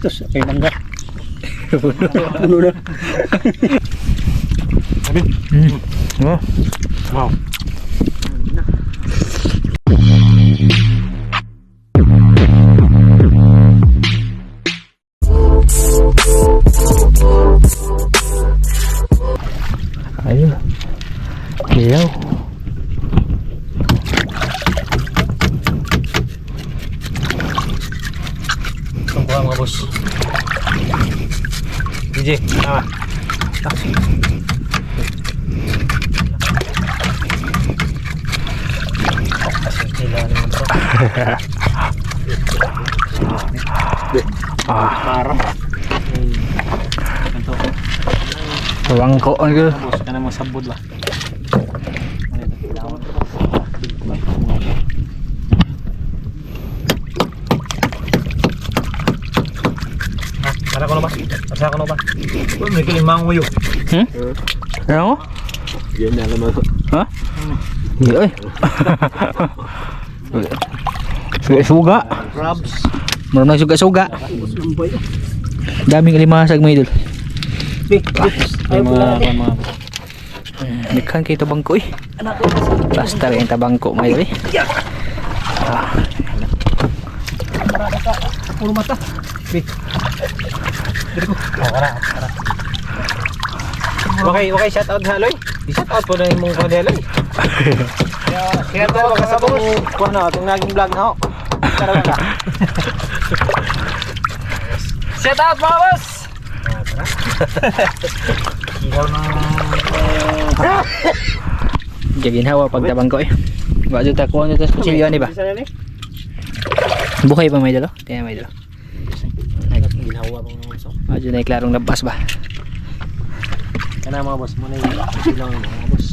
Terus, ay langga. Puno na. Hmm. Oh. Wow. Wangko ang gitu. Boss, ka na mo sabod ba? Ha, Para ko na ba? Para ko na ba? Oh, may kilimang uyo. Hmm? Ano? Yan na naman. Ha? Eh. Suga-suga. Crabs. Meron na suga-suga. Daming limasag mga idol. Big, Ay, mga, mga, Nikhan kayo tabangko eh. Basta rin tabangko mga idol eh. Ah, Puro mata. Big. Dito ko. Oh, kara. Okay, okay, shout out haloy. I-shout out po na yung mga kadaloy. Kaya, kaya tayo kasabong kung ano, itong naging vlog na ako. Tara ka. Shout out mga boss! Ilaw na... Jagin hawa pag tabangko eh. Jud ta kuha nito sa kuchilyo ni ba? Na? Buhay pa may dalo? Tiyan may dalo. Ginawa mga boss. Wa jud na klarong labas ba? Kana mga boss, muna yung ilaw ng mga boss.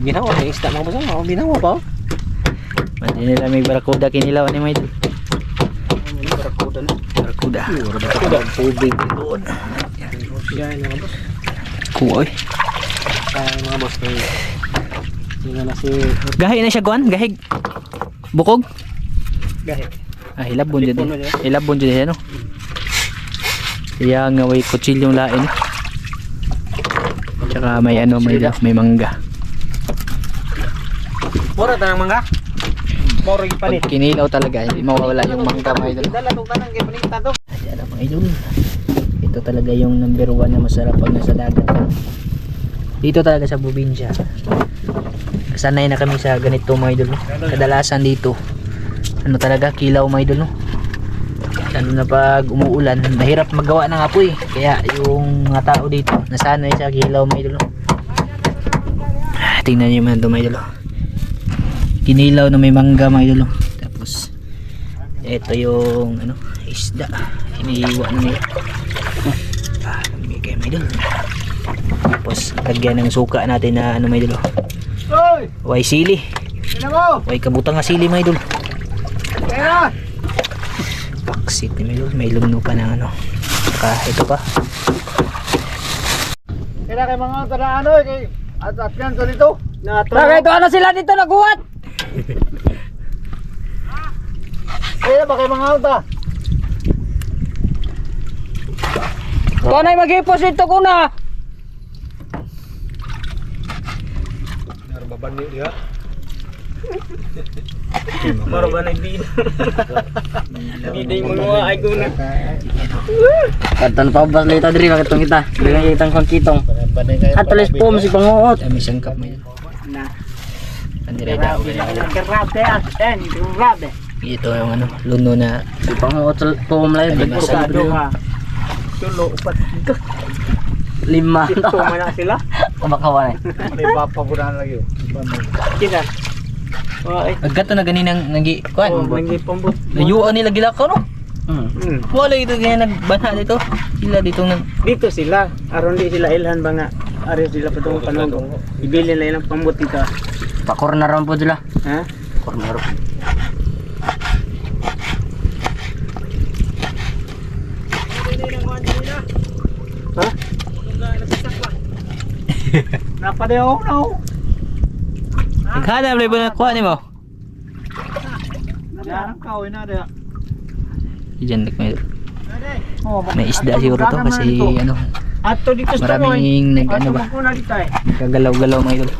Ginawa, may isda mga boss. Ano, ginawa pa oh. Mandi nila may barakuda kinilaw ni may dalo. Barakuda. Barakuda. Tubig doon. Yan mga boss. Kuoy. Kaya mga boss may sino na si Gahi na siya kuan, gahig. Bukog. Gahe. Ah, hilabon jud. Hilabon jud siya no. Iya nga way kutsilyong lain. Tsaka may ano may may mangga. Mura tanang mangga. Mura yung panit. Pag kinilaw talaga, hindi mawawala yung mangga mga idol. Dala tong tanang kay panita to. Idol. Ito talaga yung number one na masarap pag nasa dagat. Dito talaga sa probinsya. Sanay na kami sa ganito mga idol. no? Kadalasan dito. Ano talaga, kilaw mga idol. No? Lalo na pag umuulan, mahirap magawa ng apoy. Kaya yung mga tao dito, nasanay sa kilaw mga idol. no? Tingnan niyo man ito mga idol. no? Kinilaw na may mangga mga idol. no? Tapos, ito yung ano, isda. Iniiwa na nila. Ah, bigay may idol. Tapos, lagyan ng suka natin na ano may. Hoy! Way sili. Way kabutang nga sili mga idol. Kaya! Paksit ni Milo. May lumno pa ng ano. Saka ito pa. Kaya kay mga tadaan oy kay at at yan to dito. Na Bakit ano sila dito naguhat? Kaya ba kay mga alta? Kung ay mag-ipos ito ko na. Narbaban ni dia. Maro ba na bin? Biday mo mga ay ko na. Katan pa ba lita diri makitong kita. Dili nga kitang kangkitong. Atulis po si panguot. Dami siyang kap may Na. Andire daw. Grabe asen, grabe. Ito yung ano, luno na Si panguot sa pom live. Pagkado ka. Tulo upat. Lima. Ito man na sila. Kumakawan eh. May papaguran lagi. Kita. Oh, ay. Agad to na ganinang nagi Oh, kuan. nangi pambot. Layuan nila gilakaw no. Hmm. Hmm. Wala ito ganyan nagbanha dito. Sila dito nag Dito sila, aron di sila ilhan ba nga ari sila patong panog. Ibili nila ilang pambot dito. Pa corner ron po sila. Ha? Corner. Padeho na. Naghanap lang po na kuha ni mo. Yan ka, uy na dia. Diyan like may Oh, isda siguro to kasi ano Ato dito sa maraming nag ano ba Ako eh. Kagalaw-galaw mga idol.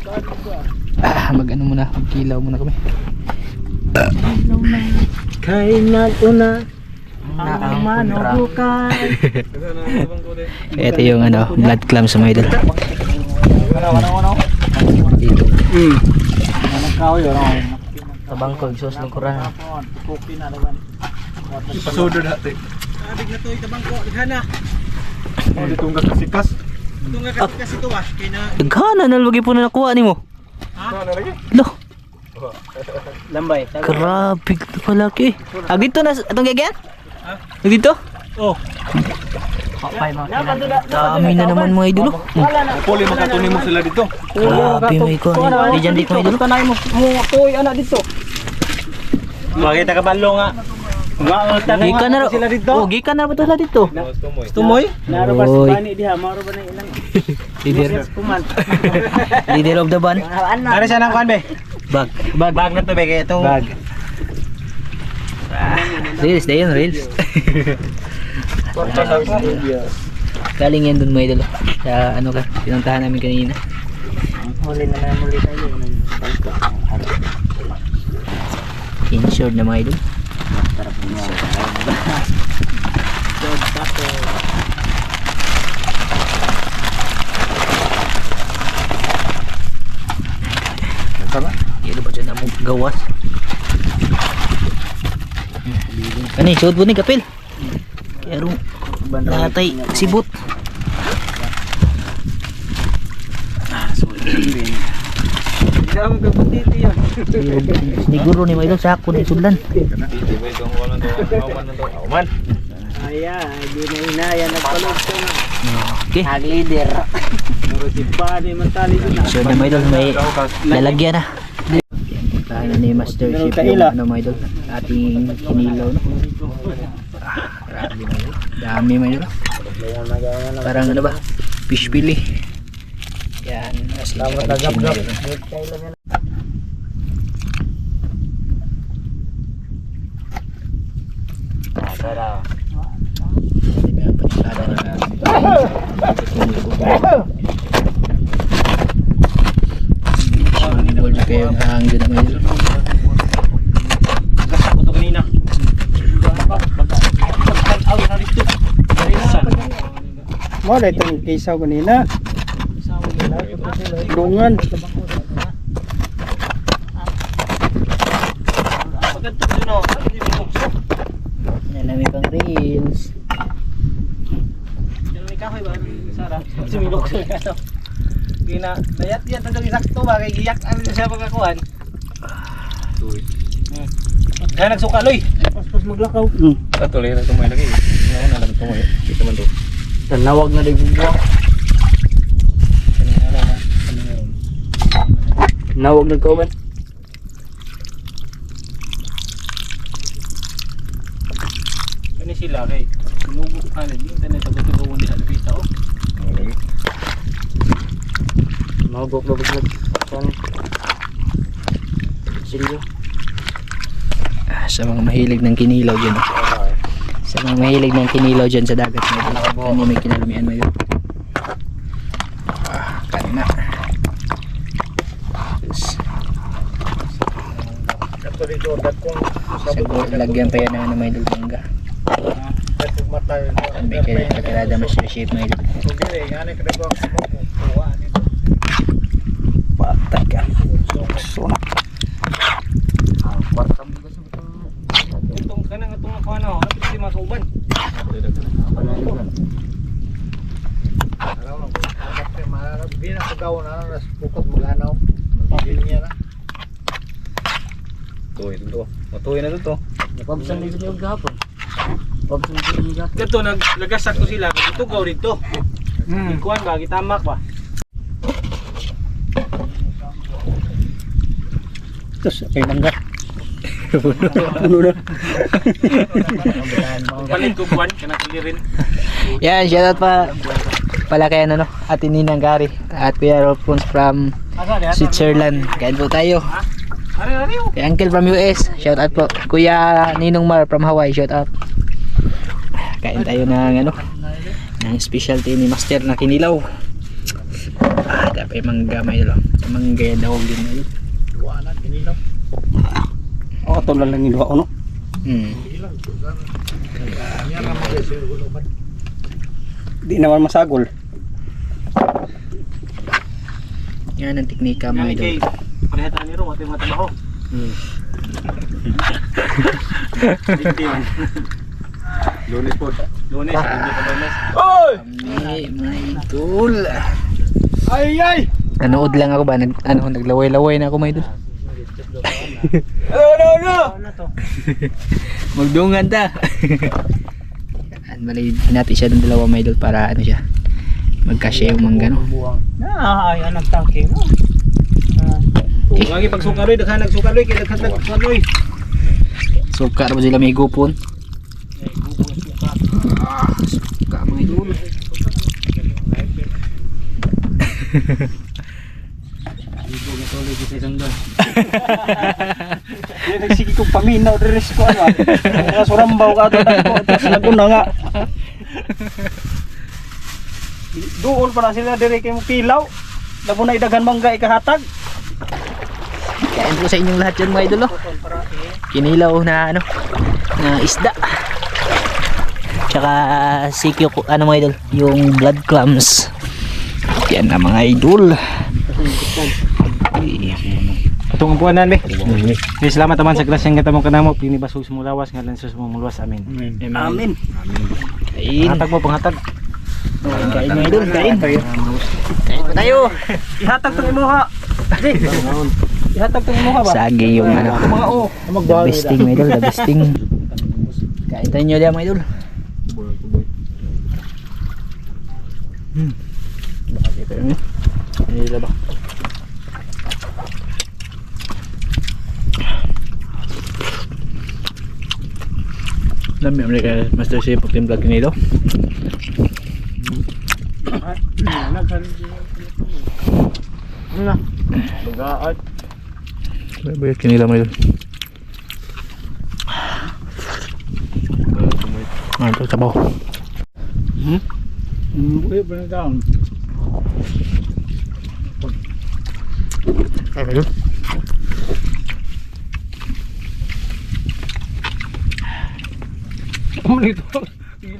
Ah, mag ano muna, magkilaw muna kami. Kainan una. ang manubukay. Ito yung ano, blood clams mga idol. Hmm. Ano ka uy ano? Tabang ko, exhaust ng kuran. Kopi na naman. Pasudo natin. Abig na to itabang ko, dighana. Oh, ditong ka kasikas. Ito nga kasi kasi to ah, kay na lagi po na nakuha ni mo. Ano lagi? Lo, lambay. grabe ka palaki. Ah, dito na, itong gagyan? Ha? Dito? Oh. Dami na naman mga idol. Hmm. Puli makatunin mo sila dito. Grabe mga ikaw. Di dyan di mga idol. Tanay mo mo koy ana dito. Makita ka balo nga. Gikan na ro. sila dito. Oh, gikan na ba to sila dito? Tumoy? Naro ba si Oy. pani diha, maro ba na ilang Leader. Leader of the band. Ano? Ano siya nang kuan be? Bag. Bag bag na to be kay itong bag. Reels, na yun, reels. Galing yan dun mga idol. Sa ano ka, pinuntahan namin kanina. Muli na na muli tayo. Insured na mga idol. Ano ba dyan mo gawas? Kani, suot po ni kapil. Rin, natay, sibot. Siguro ni Maidol sa ako ni Sudan. Aya, di na inaya nagpalog ko na. Okay. Ag leader. So na Maidol may lalagyan na. Tayo ni Master yung ano Maidol. Ating kinilaw no. Grabe Maidol. Dami Maidol. Parang ano ba? Fish pili. Yan. Salamat na gap Gold kayo ang hangin na Maidol. Ako to kanina. Mo na itong kisaw kanina. Dungan. Pagkanto ko no. Yan namin pang reels. Yan may kahoy ba? Sara. Sumilok sa ano. Gina, dayat yan tandang isakto ba kay giyak ano siya pagkakuan. Hmm. Kaya nagsuka loy. Pas maglakaw. Tuloy na tumoy lagi. Ano na lang tumoy. Kita man to. Tanawag na bubuang. Nawag na kauban. Kani sila kay. Sumugo ka na din tanay sa gutugo ni Alvita oh. Mabok na buklag. Kan. Silyo. Ah, sa mga mahilig ng kinilaw dyan. oh. Sa mga mahilig ng kinilaw dyan sa dagat. Ano may kinalamian mo yun? Ah, kanina. Yes. Siguro lagyan pa yan ng ano may dulbangga. May kakilada Master Chief may dul. Sige, ngani kada ko kuha ni. Patay ka. Sunak. Itong kanang atong nakuha na oh. Ano pili makauban? Alam mo, kapte mararap bina ko daw na nas bukod maganaw. Magiging niya na. Tuloy to. Matuloy na to. Napabsan dito yung gapon. Pabsan dito yung gapon. Dito naglagasak ko sila. Ito gaw dito. Hmm. Ikuan ba gitamak ba? Ito sa kay mangga. Puno na. Palit ko buwan, kanakili rin. Yan, shoutout pa pala kay ano no, Ate Ninang Gary at Kuya Rolfons from Switzerland. Kain po tayo. Oh. Kay Uncle from US, shoutout po. Kuya Ninong Mar from Hawaii, shoutout. Kain tayo ng ano, ng specialty ni Master na kinilaw. Ah, dapat yung manggamay dalo. Manggaya daw din na yun. Oh, ito lang lang iluwa ko no. Hmm. Di naman masagol. Yan ang teknika mga idol. Kay parehatan ni Ro, mati mga trabaho. Lunes po. Lunes, hindi pa lunes. Kami, mga idol. Ay, ay! Nanood lang ako ba? Nag, ano, naglaway-laway na ako mga idol. Ano, ano, ano? Magdungan ta. Yan, bali natin siya ng dalawa mga idol para ano siya. Magkasya yung mangga no. Ah, ay anak tangke mo. Lagi pag sukaroy, daghan nagsukaroy, kaya daghan nagsukaroy. Suka na ba sila may gupon? Ah, suka mga idol. Di nagsigi kong paminaw diri ko ano. Nga surambaw ka tapos naguna nga. Doon pa na sila diri kay mo pilaw. Labo na idagan mangga ikahatag. Kain po sa inyong lahat yan mga idol oh. Kinilaw na ano, na isda. Tsaka sikyo ko, ano mga idol, yung blood clams. Yan na mga idol. Atong buwan be. Sige, salamat naman sa grasyang kita mo kanamo, pinibasog sa mulawas, ngalan sa mulawas, amin. Amin. Kain. Hatag mo, panghatag. Kain mga idol, kain. Kain po tayo. Ihatag tong imuha. Di. Ihatag tong imuha ba? Sagi yung ano. Mga o. The besting mga idol, the besting. Kain tayo nyo diyan mga idol. Hmm. Bakit ito yun? Nila ba? Dami ang kay Master Chef pag timpla kinito. Bagaan. Bayad kinila mo yun. Ah, ito sabaw. Uy, ba na down? Ay, ayun. Ano nito?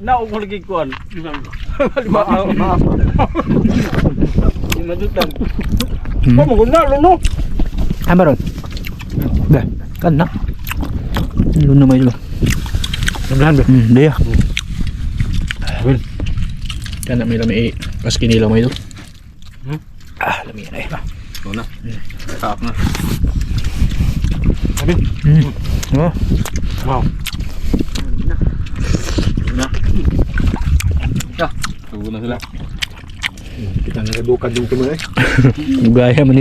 Naog mo lagi kuan. Lima ma. Lima juta. Hmm. Oh, maganda no. Ah, meron. Dah, kan na. Luno mo yun. Naglahan ba? Hmm, dia. Well, Kan na may lami pas kinilaw mo ito. Hmm? Ah, lami na eh. Una. Sarap na. Hmm. Oh, Wow. Na. Tugo na sila. Kita nga kadukad yung tumo eh. gaya man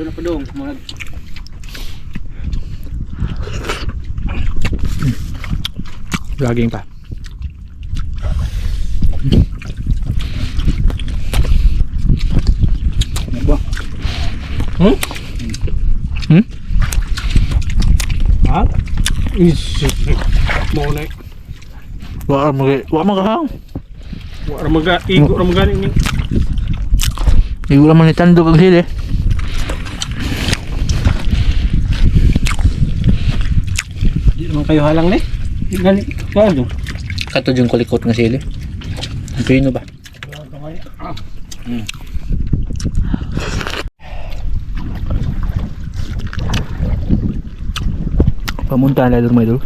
Ano doon na padung. Mga Laging pa. Hmm? Hmm? Ha? Is mo na. Wa mo wa mo kahang. Wa ra maga igo ra maga ni. Igo naman ni tando kag hili. Naman kayo halang ni. Gani kado. Kato yung kulikot nga sili. Ang pino ba? Pamunta na mga idol.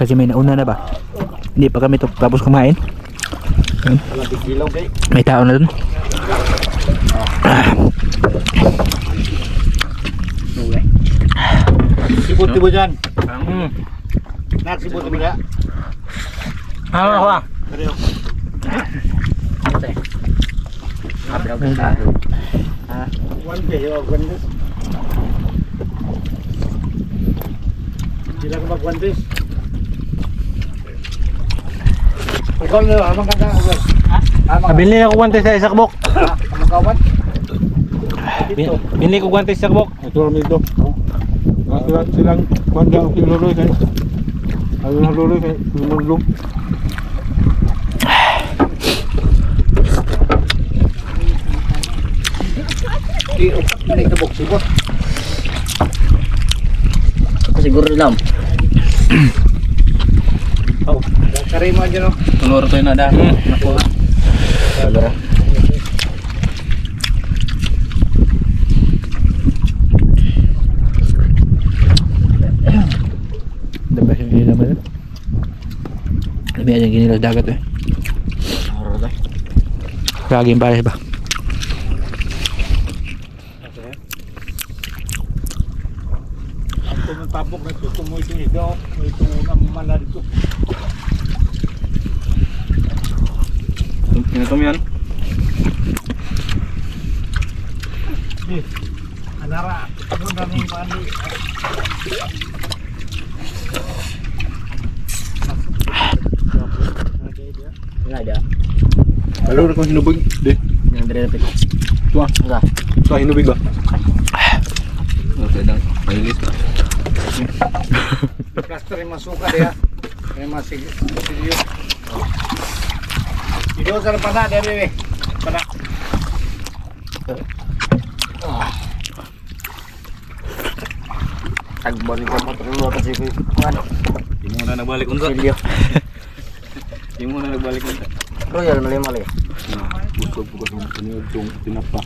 Kasi may nauna na ba? Hindi pa kami tapos kumain. Kay. May tao na doon. Sipot Siput tibujan. Hmm. Nak siput tibujan. Ya? Halo, Abili sa isakbok. Guantes sa. Ah, Ito silang banda ang pinuloy kayo. Ayaw na luloy kayo. Ako siguro lang. Oh, karima dyan oh. Tulor to na dahil. Nakuha. Tulor. Mo yun. Dami yung ginila sa dagat eh. Lagi yung pares ba? Tapok na ito. Tumoy ito ito. Ito unang mana dito. Ito mo yan. Anara, ito na rin mani. Nga ada. Alaw na kong hinubig. Di. Yang dari dapat. Tuwa. Enggak. Tuwa hinubig ba? Plaster yung masuka dia. Yung masig, masigyo. Ito sa pana, dia bebe. Pana. Tagbon ko mo terus kasi ko. Ano? Hindi mo na nagbalik unta. Silyo. Hindi mo na nagbalik unta. Royal malay malay. Busog ko kung sinunod itong tinapa.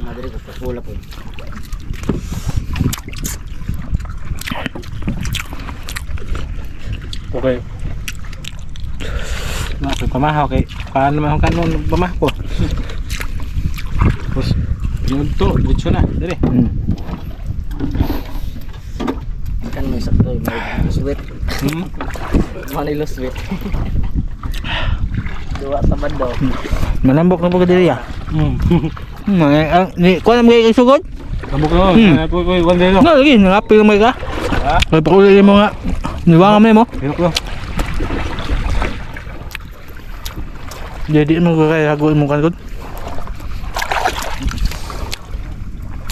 Madiri ko sa pula po. Okay. Na, kay pamahaw kay paano naman ang kanon pamahaw ko. Tapos yun to, na, dali. Hmm. Kan may sakto may sweet. Hmm. Manilo sweet. Dua sa bando. Manambok na po diri ah. Hmm. Hmm, mga, ni, kuha na mga sugod? Kabuk ko, Hmm. hmm. ko ko one day no. No, lagi, nangapil mo ka. Ha? Kaya pakulili mo nga. Niwangan mo mo. Hirap ko. Jadi mo kaya haguin mo kan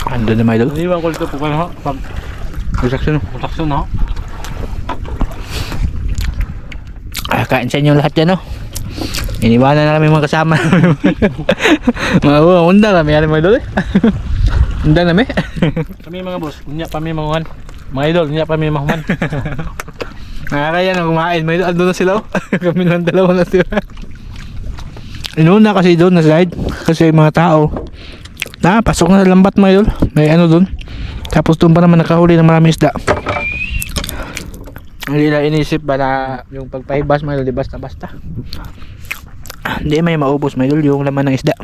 Ando na may dal. Iniwan ko dito po kan ho. Pag Reaction. protection ho. Ah, kain sa inyo lahat yan, no? Iniwanan na kami mga kasama. mga buwan, unda kami. Ano mga idol eh? Unda na may. Kami mga boss, unya pa mi mga Mga idol, unya pa mi mga Nakakaya na kumain. May idol, ando na sila. oh. kami lang dalawa na sila. Inuna kasi doon na slide. Kasi mga tao. Na, pasok na sa lambat mga idol. May ano doon. Tapos doon pa naman nakahuli ng marami isda. Hindi na inisip ba na yung pagpahibas mga idol, di basta basta. Hindi may maubos mga idol yung laman ng isda.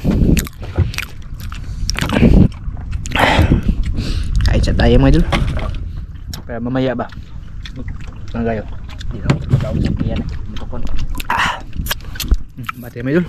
Kahit sa tayo mga idol. Pero mamaya ba? Kayo? Dito daw sa piyan. Ito kon. Bati mga idol.